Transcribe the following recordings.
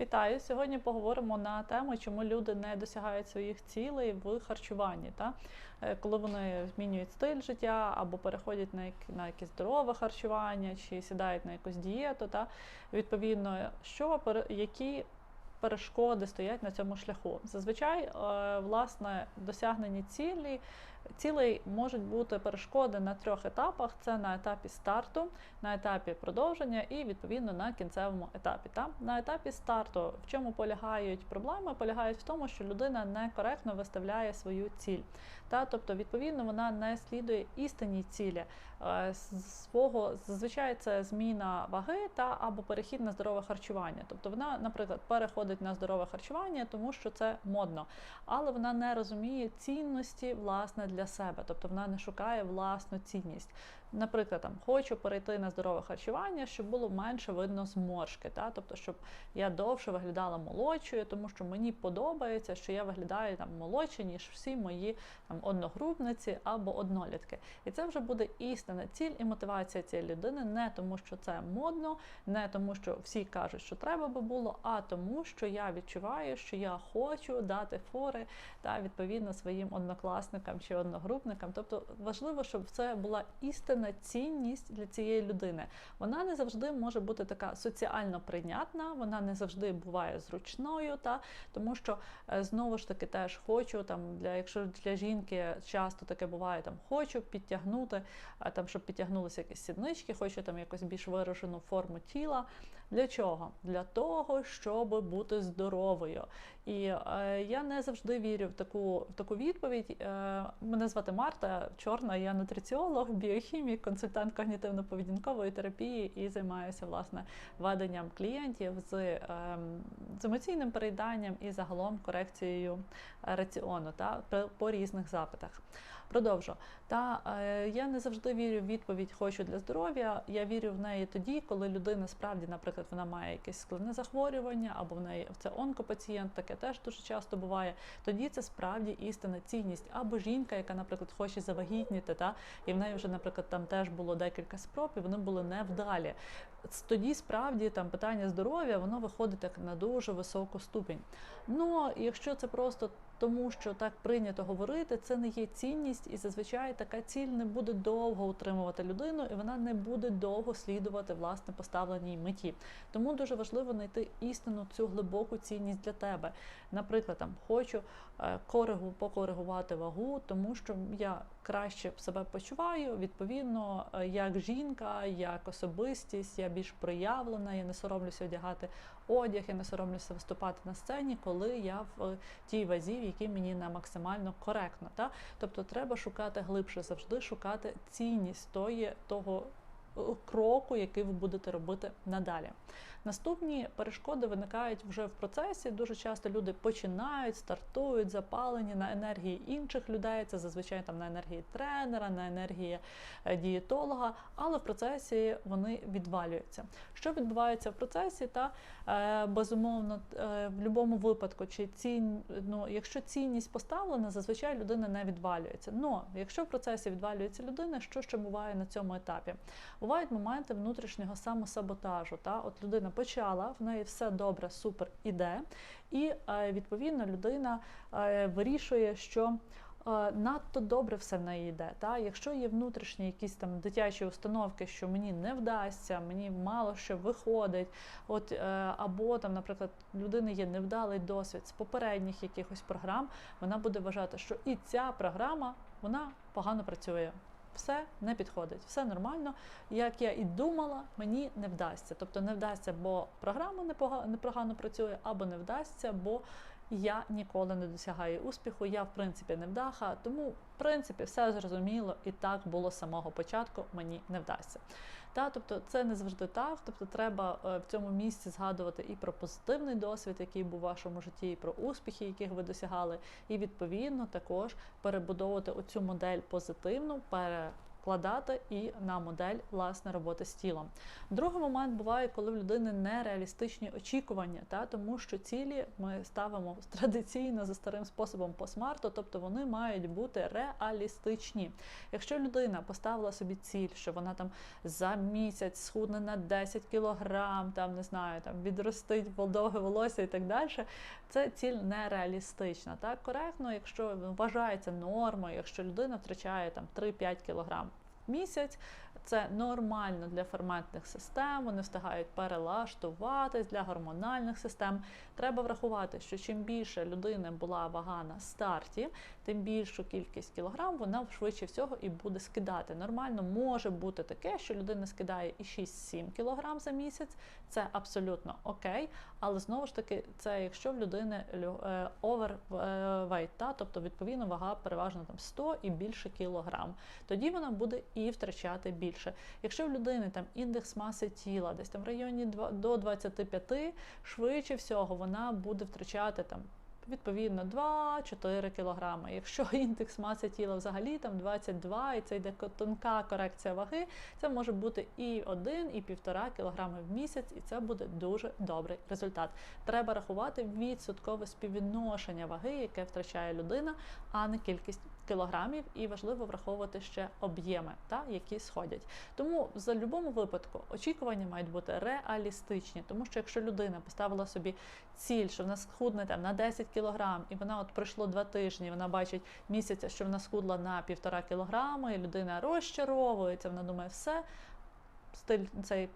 Вітаю! Сьогодні поговоримо на тему, чому люди не досягають своїх цілей в харчуванні. Та? Е, Коли вони змінюють стиль життя або переходять на, на якесь здорове харчування, чи сідають на якусь дієту, та? відповідно, що, які перешкоди стоять на цьому шляху. Зазвичай, е, власне, досягнені цілі. Цілей можуть бути перешкоди на трьох етапах: це на етапі старту, на етапі продовження і відповідно на кінцевому етапі. Та? На етапі старту в чому полягають проблеми? Полягають в тому, що людина некоректно виставляє свою ціль. Та? Тобто, відповідно, вона не слідує істинній цілі. Е, Свого зазвичай це зміна ваги та або перехід на здорове харчування. Тобто вона, наприклад, переходить на здорове харчування, тому що це модно, але вона не розуміє цінності власне для себе, тобто вона не шукає власну цінність. Наприклад, там хочу перейти на здорове харчування, щоб було менше видно зморшки, та тобто, щоб я довше виглядала молодшою, тому що мені подобається, що я виглядаю там молодше, ніж всі мої там одногрупниці або однолітки. І це вже буде істинна ціль і мотивація цієї людини, не тому, що це модно, не тому, що всі кажуть, що треба би було, а тому, що я відчуваю, що я хочу дати фори та відповідно своїм однокласникам чи одногрупникам. Тобто важливо, щоб це була істинна цінність для цієї людини. Вона не завжди може бути така соціально прийнятна, вона не завжди буває зручною, та тому що е, знову ж таки теж хочу там для якщо для жінки часто таке буває, там хочу підтягнути, там щоб підтягнулися якісь сіднички, хочу там якось більш виражену форму тіла. Для чого? Для того, щоб бути здоровою. І е, я не завжди вірю в таку в таку відповідь. Е, мене звати Марта Чорна, я нутриціолог, біохімік, консультант когнітивно-поведінкової терапії і займаюся власне веденням клієнтів з, е, з емоційним переїданням і загалом корекцією раціону та по різних запитах. Продовжу. Та е, я не завжди вірю в відповідь хочу для здоров'я. Я вірю в неї тоді, коли людина справді, наприклад, вона має якесь складне захворювання, або в неї це онкопацієнт, таке теж дуже часто буває. Тоді це справді істинна цінність. Або жінка, яка, наприклад, хоче завагітніти, та і в неї вже, наприклад, там теж було декілька спроб, і вони були невдалі. Тоді справді там питання здоров'я воно виходить так на дуже високу ступінь. Ну, якщо це просто тому, що так прийнято говорити, це не є цінність, і зазвичай така ціль не буде довго утримувати людину, і вона не буде довго слідувати власне поставленій меті. Тому дуже важливо знайти істину цю глибоку цінність для тебе. Наприклад, там хочу е, коригу покоригувати вагу, тому що я краще себе почуваю. Відповідно, е, як жінка, як особистість, я більш проявлена, я не соромлюся одягати одяг, я не соромлюся виступати на сцені, коли я в е, тій вазі, в якій мені не максимально коректно. Та? Тобто треба шукати глибше, завжди шукати цінність тої, того кроку, який ви будете робити надалі. Наступні перешкоди виникають вже в процесі. Дуже часто люди починають, стартують запалені на енергії інших людей. Це зазвичай там на енергії тренера, на енергії е, дієтолога, але в процесі вони відвалюються. Що відбувається в процесі? Та е, безумовно, е, в будь-якому випадку, чи цін, ну, якщо цінність поставлена, зазвичай людина не відвалюється. Но якщо в процесі відвалюється людина, що ще буває на цьому етапі? Бувають моменти внутрішнього самосаботажу. Та? От людина почала, в неї все добре, супер іде, і е, відповідно людина е, вирішує, що. е, Надто добре все в неї йде. Та? Якщо є внутрішні якісь там дитячі установки, що мені не вдасться, мені мало що виходить, от, або там, наприклад, людини є невдалий досвід з попередніх якихось програм, вона буде вважати, що і ця програма вона погано працює. Все не підходить, все нормально. Як я і думала, мені не вдасться. Тобто не вдасться, бо програма непога- непогано працює, або не вдасться, бо я ніколи не досягаю успіху. Я, в принципі, не вдаха. Тому, в принципі, все зрозуміло, і так було з самого початку. Мені не вдасться. Та, тобто, це не завжди так. Тобто, треба е, в цьому місці згадувати і про позитивний досвід, який був у вашому житті, і про успіхи, яких ви досягали, і відповідно також перебудовувати оцю модель позитивну, пере накладати і на модель власне роботи з тілом. Другий момент буває, коли в людини нереалістичні очікування, та тому що цілі ми ставимо традиційно за старим способом по смарту, тобто вони мають бути реалістичні. Якщо людина поставила собі ціль, що вона там за місяць схудне на 10 кілограм, там не знаю, там відростить волдове волосся і так далі, це ціль нереалістична. Так коректно, якщо вважається нормою, якщо людина втрачає там 3-5 кілограм місяць. Це нормально для ферментних систем, вони встигають перелаштуватись для гормональних систем. Треба врахувати, що чим більше людини була вага на старті, тим більшу кількість кілограм вона швидше всього і буде скидати. Нормально може бути таке, що людина скидає і 6-7 кілограм за місяць, це абсолютно окей. Але знову ж таки, це якщо в людини overweight, та, тобто відповідно вага переважно там 100 і більше кілограм, тоді вона буде і втрачати більше. Якщо в людини там індекс маси тіла десь там в районі 2, до 25, швидше всього вона буде втрачати там. Відповідно, 2-4 кілограми. Якщо індекс маси тіла взагалі там 22 і це йде тонка корекція ваги, це може бути і 1, і 1,5 кілограми в місяць, і це буде дуже добрий результат. Треба рахувати відсоткове співвідношення ваги, яке втрачає людина, а не кількість кілограмів, і важливо враховувати ще об'єми, та, які сходять. Тому за будь-якому випадку очікування мають бути реалістичні, тому що якщо людина поставила собі ціль, що вона схудне там на 10 кілограм, і вона от пройшло два тижні, вона бачить місяця, що вона схудла на півтора кілограми, і людина розчаровується, вона думає, все. Стиль цей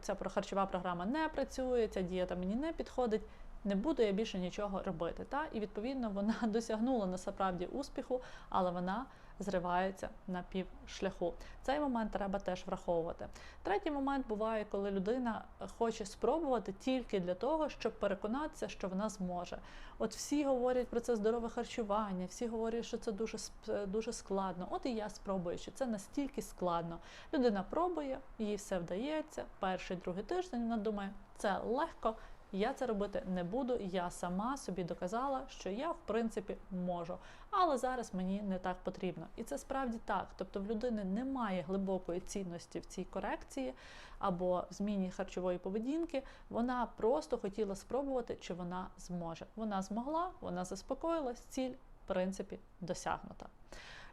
ця харчова програма не працює, ця дієта мені не підходить не буду я більше нічого робити. Та? І відповідно вона досягнула насправді успіху, але вона зривається на півшляху. Цей момент треба теж враховувати. Третій момент буває, коли людина хоче спробувати тільки для того, щоб переконатися, що вона зможе. От всі говорять про це здорове харчування, всі говорять, що це дуже дуже складно. От і я спробую, що це настільки складно. Людина пробує, їй все вдається. Перший другий тиждень вона думає, це легко. Я це робити не буду. Я сама собі доказала, що я в принципі можу. Але зараз мені не так потрібно. І це справді так. Тобто в людини немає глибокої цінності в цій корекції або в зміні харчової поведінки. Вона просто хотіла спробувати, чи вона зможе. Вона змогла, вона заспокоїлась, ціль в принципі досягнута.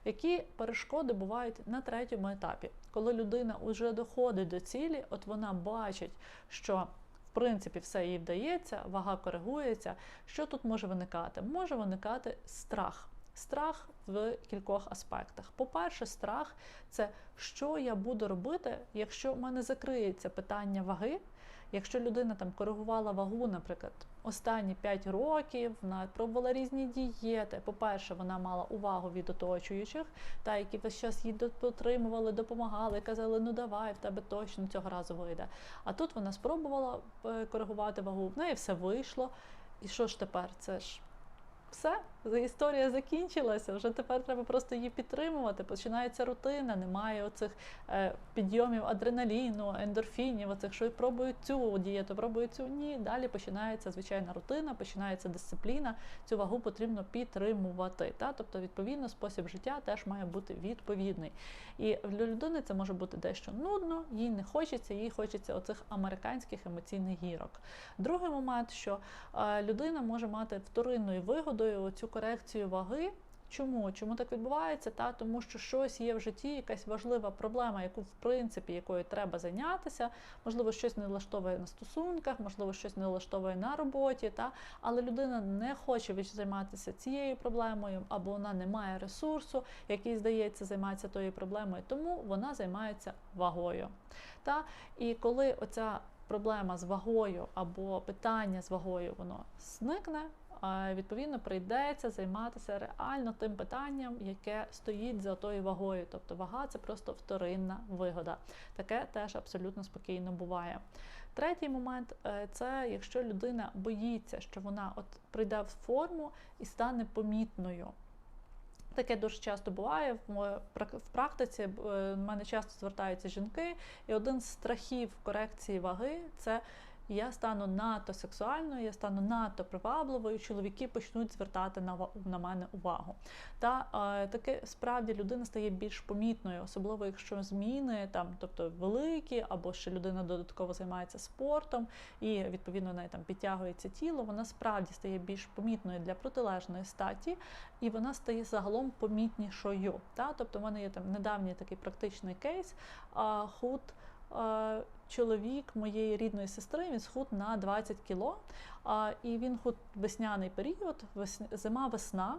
Які перешкоди бувають на третьому етапі, коли людина вже доходить до цілі, от вона бачить, що принципі, все їй вдається, вага коригується. Що тут може виникати? Може виникати страх. Страх в кількох аспектах. По-перше, страх це що я буду робити, якщо в мене закриється питання ваги. Якщо людина там коригувала вагу, наприклад, останні 5 років, вона пробувала різні дієти. По-перше, вона мала увагу від оточуючих, та які весь час її дотримували, допомагали, казали, ну давай, в тебе точно цього разу вийде. А тут вона спробувала е, коригувати вагу, в неї все вийшло. І що ж тепер? Це ж все, історія закінчилася. Вже тепер треба просто її підтримувати. Починається рутина, немає оцих е, підйомів адреналіну, ендорфінів, оцих, що пробую цю дієту, пробую цю. Ні. Далі починається звичайна рутина, починається дисципліна. Цю вагу потрібно підтримувати. Та? Тобто, відповідно, спосіб життя теж має бути відповідний. І для людини це може бути дещо нудно, їй не хочеться, їй хочеться оцих американських емоційних гірок. Другий момент, що е, людина може мати вторинною вигодою цю корекцію ваги. Чому? Чому так відбувається? Та Тому що щось є в житті, якась важлива проблема, яку, в принципі, якою треба зайнятися, можливо, щось не влаштовує на стосунках, можливо, щось не влаштовує на роботі, та? але людина не хоче займатися цією проблемою, або вона не має ресурсу, який, здається, займається тою проблемою, тому вона займається вагою. Та? І коли оця проблема з вагою або питання з вагою, воно зникне відповідно прийдеться займатися реально тим питанням, яке стоїть за тою вагою. Тобто вага це просто вторинна вигода. Таке теж абсолютно спокійно буває. Третій момент е, це якщо людина боїться, що вона от прийде в форму і стане помітною. Таке дуже часто буває в практиці. Е, в мене часто звертаються жінки, і один з страхів корекції ваги це я стану надто сексуальною, я стану надто привабливою, чоловіки почнуть звертати на на мене увагу. Та е, таке справді людина стає більш помітною, особливо якщо зміни там, тобто великі, або ще людина додатково займається спортом, і відповідно неї там підтягується тіло, вона справді стає більш помітною для протилежної статі, і вона стає загалом помітнішою. Та? Тобто, в мене є там недавній такий практичний кейс. Худ а, чоловік моєї рідної сестри, він схуд на 20 кіло. А, і він худ весняний період, зима, весна.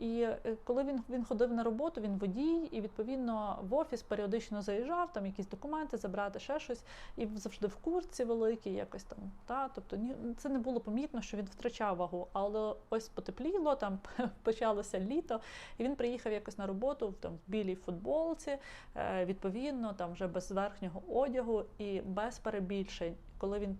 І е, коли він, він ходив на роботу, він водій, і відповідно в офіс періодично заїжджав, там якісь документи забрати, ще щось, і завжди в курці великій, якось там. Та? Тобто ні, це не було помітно, що він втрачав вагу. Але ось потепліло, там почалося літо, і він приїхав якось на роботу там в білій футболці, е, відповідно, там вже без верхнього одягу і без перебільшень. Коли він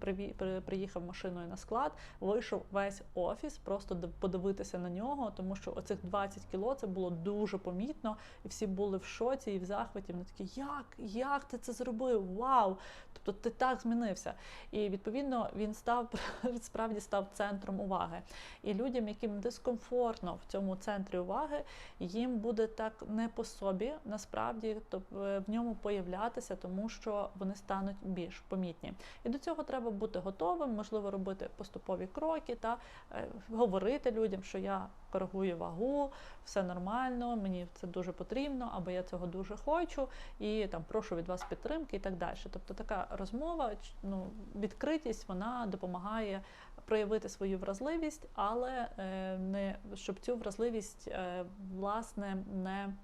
приїхав машиною на склад, вийшов весь офіс, просто подивитися на нього, тому що оцих 20 кіло це було дуже помітно, і всі були в шоці і в захваті. Вони такі, як? Як ти це зробив? Вау! Тобто ти так змінився. І відповідно він став справді став центром уваги. І людям, яким дискомфортно в цьому центрі уваги, їм буде так не по собі, насправді то в ньому появлятися, тому що вони стануть більш помітні. І до цього треба бути готовим, можливо, робити поступові кроки та е, говорити людям, що я коригую вагу, все нормально, мені це дуже потрібно, або я цього дуже хочу, і там прошу від вас підтримки і так далі. Тобто така розмова, ну, відкритість, вона допомагає проявити свою вразливість, але е, не щоб цю вразливість е, власне не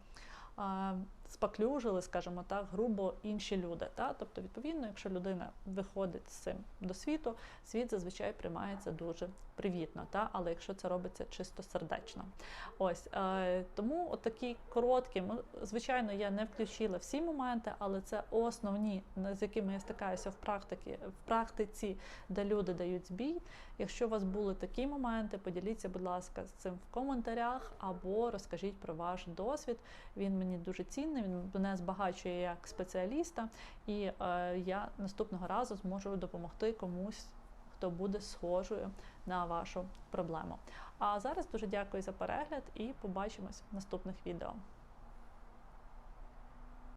спаклюжили, скажімо так, грубо інші люди. Та? Тобто, відповідно, якщо людина виходить з цим до світу, світ зазвичай приймається дуже привітно, та? але якщо це робиться чисто сердечно. Ось е, тому такі короткі, звичайно, я не включила всі моменти, але це основні, з якими я стикаюся в практиці, в практиці, де люди дають збій. Якщо у вас були такі моменти, поділіться, будь ласка, з цим в коментарях або розкажіть про ваш досвід. Він мені дуже цінний, він мене збагачує як спеціаліста, і е, я наступного разу зможу допомогти комусь, хто буде схожою на вашу проблему. А зараз дуже дякую за перегляд і побачимось в наступних відео.